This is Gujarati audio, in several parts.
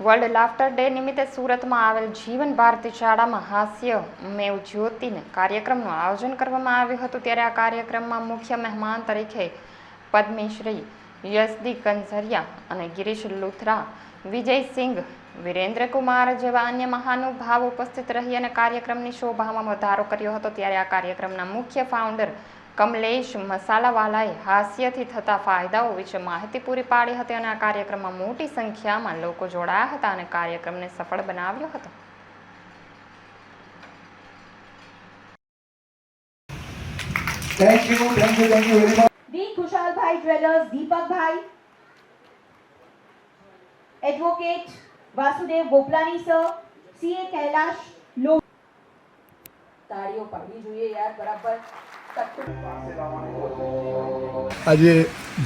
વર્લ્ડ લાફ્ટર ડે નિમિત્તે સુરતમાં આવેલ જીવન ભારતી શાળામાં હાસ્ય મેવ જ્યોતિને કાર્યક્રમનું આયોજન કરવામાં આવ્યું હતું. ત્યારે આ કાર્યક્રમમાં મુખ્ય મહેમાન તરીકે પદ્મશ્રી, યશદી કંઝરિયા અને ગિરીશ લુથરા વિજયસિંઘ વિરેન્દ્રકુમાર જેવા અન્ય મહાનુભાવ ઉપસ્થિત રહી અને કાર્યક્રમની શોભામાં વધારો કર્યો હતો. ત્યારે આ કાર્યક્રમના મુખ્ય ફાઉન્ડર કમલેશ મસાલાવાલાએ હાસ્યથી થતા ફાયદાઓ વિશે માહિતી પૂરી પાડી હતી અને આ કાર્યક્રમમાં મોટી સંખ્યામાં લોકો જોડાયા હતા અને કાર્યક્રમને સફળ બનાવ્યો હતો. Thank you thank you thank you very much V Khushalbhai jewellers Deepakbhai advocate Vasudev Gopalani sir CA Kailash લો તાળીઓ પાડવી જોઈએ યાર બરાબર. આજે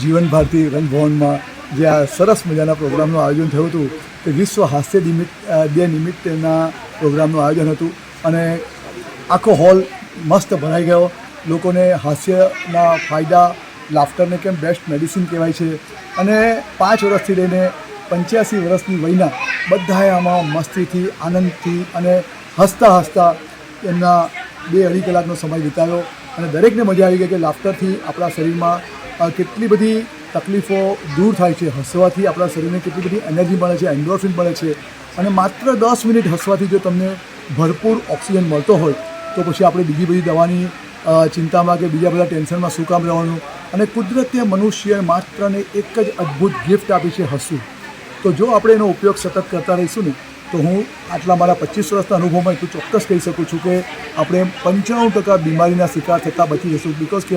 જીવન ભારતી રંગભવનમાં જે આ સરસ મજાના પ્રોગ્રામનું આયોજન થયું હતું, તે વિશ્વ હાસ્ય નિમિત્ત બે નિમિત્તના પ્રોગ્રામનું આયોજન હતું અને આખો હોલ મસ્ત ભરાઈ ગયો. લોકોને હાસ્યના ફાયદા, લાફ્ટરને કેમ બેસ્ટ મેડિસિન કહેવાય છે અને પાંચ વર્ષથી લઈને પંચ્યાસી વર્ષની વયના બધાએ આમાં મસ્તીથી, આનંદથી અને હસતા હસતા એમના બે અઢી કલાકનો સમય વિતાવ્યો. અને દરેકને મજા આવી ગઈ કે લાફ્ટરથી આપણા શરીરમાં કેટલી બધી તકલીફો દૂર થાય છે. હસવાથી આપણા શરીરને કેટલી બધી એનર્જી મળે છે, એન્ડોર્ફિન મળે છે. અને માત્ર દસ મિનિટ હસવાથી જો તમને ભરપૂર ઓક્સિજન મળતો હોય, તો પછી આપણે બીજી બધી દવાની ચિંતામાં કે બીજા બધા ટેન્શનમાં શું કામ રહેવાનું. અને કુદરતે મનુષ્ય માત્રને એક જ અદ્ભુત ગિફ્ટ આપી છે હસવું. તો જો આપણે એનો ઉપયોગ સતત કરતા રહીશું ને તો હું આટલા મારા પચીસ વર્ષના અનુભવમાં એટલું ચોક્કસ કહી શકું છું કે આપણે પંચાણું ટકા બીમારીના શિકાર થતાં બચી જશું બિકોઝ કે